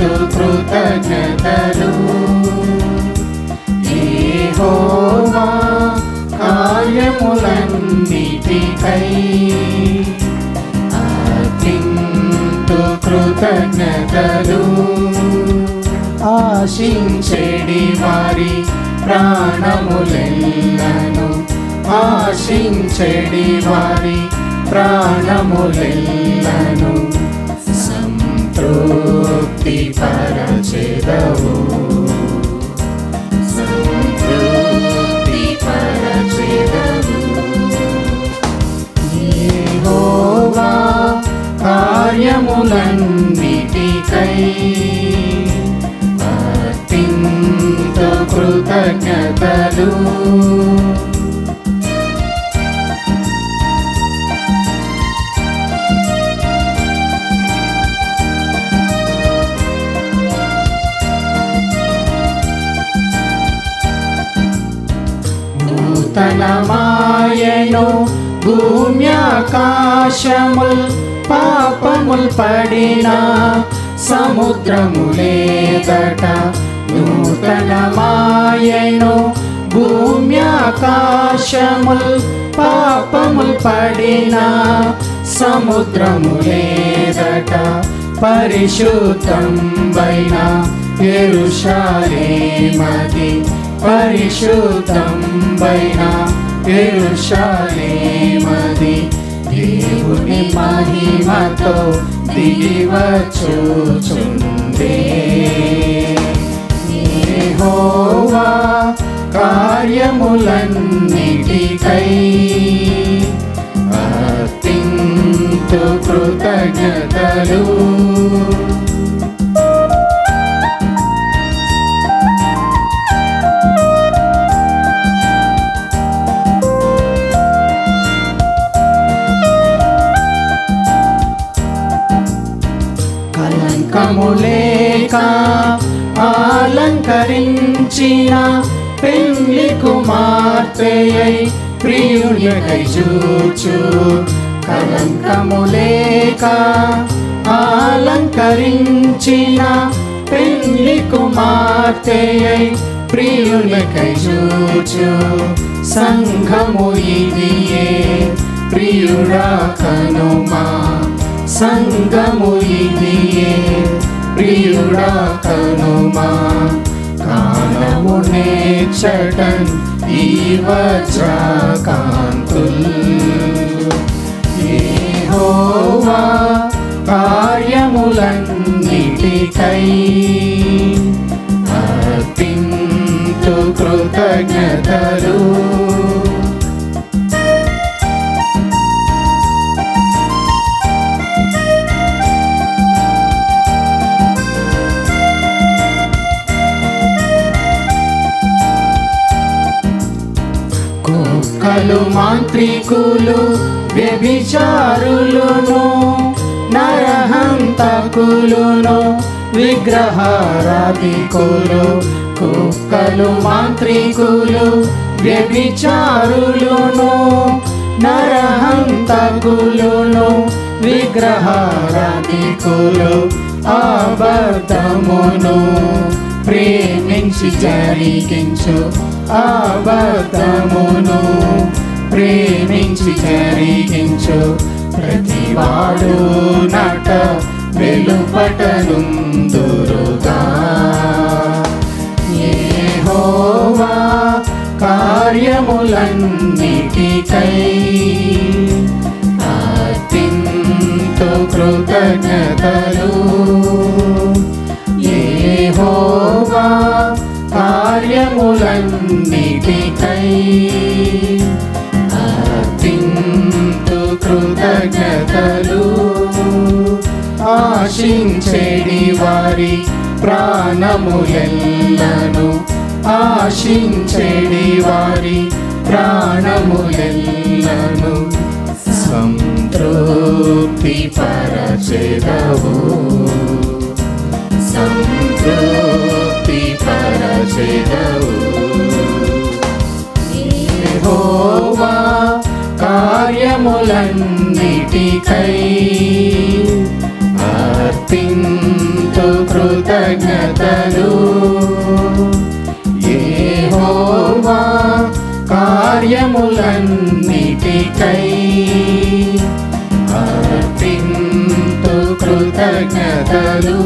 అర్పింతు కృతజ్ఞతలు. యెహోవా కార్యములన్నిటికై అతింతు కృతజ్ఞతలు. ఆశించేడి వారి ప్రాణములెల్లను ఆశించేడి వారి ప్రాణములెల్లను. సంతృప్తి పరచెదవు. సంతృప్తి పరచెదవు. యెహోవా కార్యములన్నిటికై అత్యంత కృతజ్ఞతలు. నూతనమాయను భూమ్యాకాశముల్ పాపముల్ పడిన సముద్రములేదట నూతనమాయను భూమ్యాకాశముల్ పాపముల్ పడిన సముద్రములేదట పరిశుద్ధం వైన ఎరుషాలేమది పరిశుద్ధం వైన ఎరుషాలేమది దేవుని మహిమతో దిగివచ్చుచుందే హోవా కార్యములన్నిటికై అలంకరించిన పెళ్ళి కుమార్తెయై ప్రియునికై చూచు. కలంకములేక అలంకరించిన పెళ్ళి కుమార్తెయై ప్రియునికై చూచు. సంఘము ఇదియే ప్రియుడా కనుమా సంగము ఇదియే ప్రియుడా కనుమా కానము నేర్చటన్ ఈ వజ్రకాంతుల్. యెహోవా కార్యములన్నిటికై కుక్కలు మాంత్రికులు వ్యభిచారులును నరహంతకులును విగ్రహారాధికులు కుక్కలు మాంత్రికులు వ్యభిచారులును నరహంతకులును విగ్రహారాధికులు అబద్ధమును ప్రేమించి జరిగించు. అబద్ధమును ప్రేమించి జరిగించు. ప్రతివాడు నట వెలుపటనుందురుగా. యెహోవా కార్యములన్నిటికై అత్యంత కృతజ్ఞతలు ప్రాణములెల్లను ఆశించేడి వారి ప్రాణములెల్లను సంతృప్తి పరచెదవు. సంతృప్తి పరచెదవు. హోవా కార్యములన్నిటికై అర్పిం కృతజ్ఞతలు. ఏ హోవా కార్యములన్నిటికై అర్పింతు కృతజ్ఞతలు.